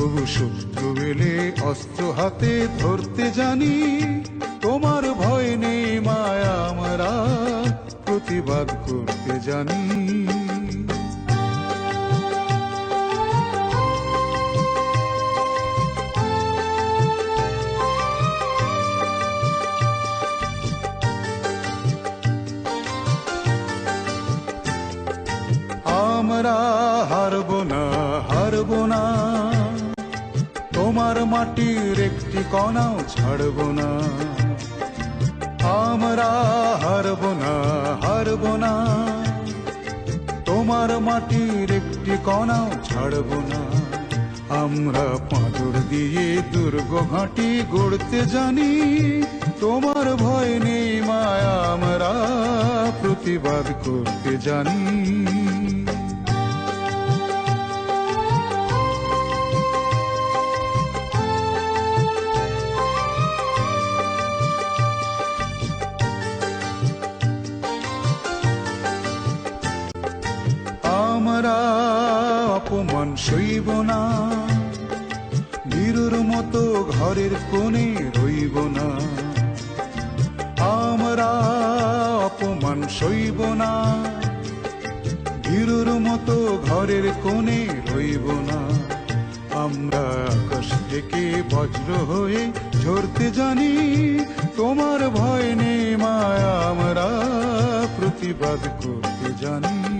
তবু শত্রু এলে অস্ত্র হাতে ধরতে জানি। তোমার ভয় নেই মায়া আমরা প্রতিবাদ করতে জানি। আমরা হারব না হারব না। তোমার মাটির একটি কণাও ছাড়ব না। আমরা হারব না হারব না। তোমার মাটির একটি কণাও ছাড়ব না। আমরা পাঁদর দিয়ে দুর্গ ঘাঁটি গড়তে জানি। তোমার ভয় নেই মায়া, আমরা প্রতিবাদ করতে জানি। আমরা অপমান সইব না। বীরুর মতো ঘরের কোণে রইব না। আমরা অপমান সইব না। বীরুর মতো ঘরের কোণে রইব না। আমরা আকাশ থেকে বজ্র হয়ে ঝরতে জানি, তোমার ভয় নেই মায়া, আমরা প্রতিবাদ করতে জানি।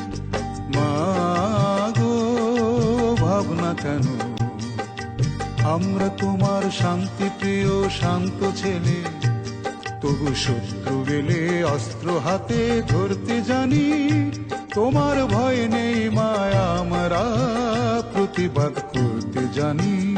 কেন? আমরা তোমার শান্তি প্রিয় শান্ত ছেলে। তবু শত্রু গেলে অস্ত্র হাতে ধরতে জানি। তোমার ভয় নেই মায়া, আমরা প্রতিবাদ করতে জানি।